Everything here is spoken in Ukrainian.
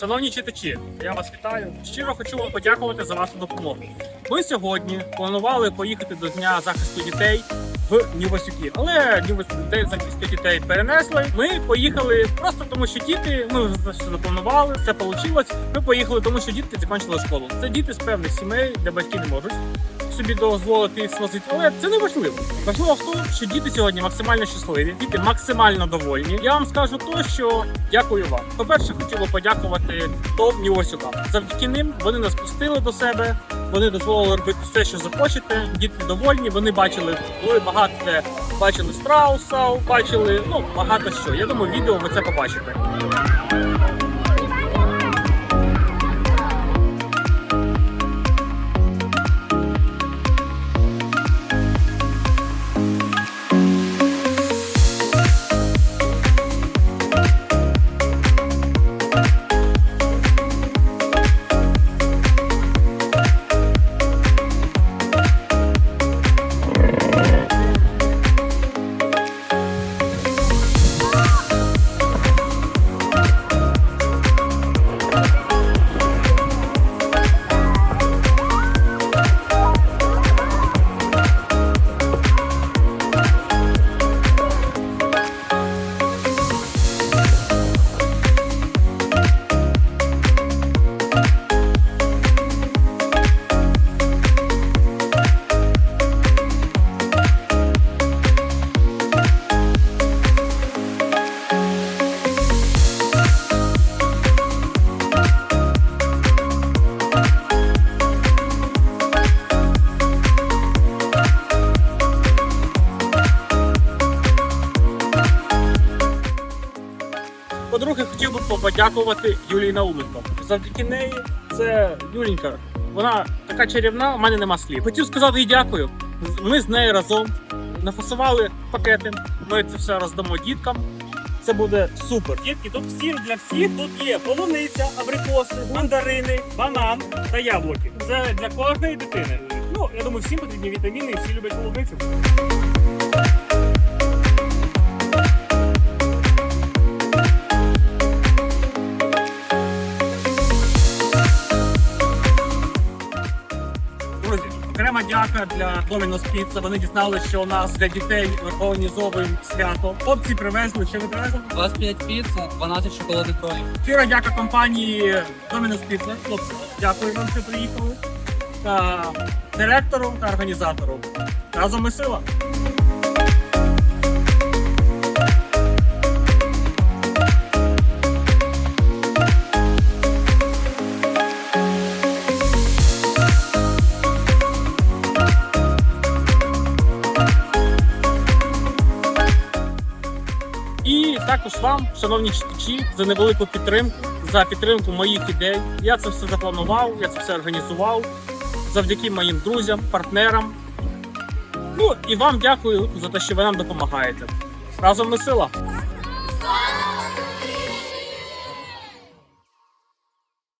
Шановні читачі, я вас вітаю. Щиро хочу вам подякувати за вашу допомогу. Ми сьогодні планували поїхати до Дня захисту дітей в Нівосюки, але День захисту дітей перенесли. Ми поїхали просто тому, що діти ми все запланували, все вийшло. Ми поїхали, тому що дітки закінчили школу. Це діти з певних сімей, де батьки не можуть собі дозволити свозити, але це не важливо. Важливо в тому, що діти сьогодні максимально щасливі, діти максимально довольні. Я вам скажу то, що дякую вам. По-перше, хотіло подякувати ТОВ Нівосюкам. Завдяки ним вони нас пустили до себе. Вони дозволили робити все, що захочете. Діти довольні. Вони бачили, були багато де бачили страуса, бачили ну багато що. Я думаю, відео ви це побачите. Хотів би подякувати Юлії Науменко. Завдяки неї це Юлінька. Вона така чарівна, у мене нема слів. Хотів сказати їй дякую. Ми з нею разом нафасували пакети. Ми це все роздамо діткам. Це буде супер. Дітки, тут всі для всіх тут є полуниця, абрикоси, мандарини, банан та яблуки. Це для кожної дитини. Ну, я думаю, всім потрібні вітаміни і всі люблять полуницю. Окрема дяка для Домінос Піца. Вони дізналися, що у нас для дітей організовуємо свято. Хлопці привезли, що ви привезли? 25 піц, 12 шоколадних кролів. Щира дяка компанії Домінос Піца. Хлопці, дякую вам, що приїхали. Та директору та організатору. Разом ми сила. І також вам, шановні читачі, за невелику підтримку, за підтримку моїх ідей. Я це все запланував, я це все організував завдяки моїм друзям, партнерам. Ну і вам дякую за те, що ви нам допомагаєте. Разом ми сила!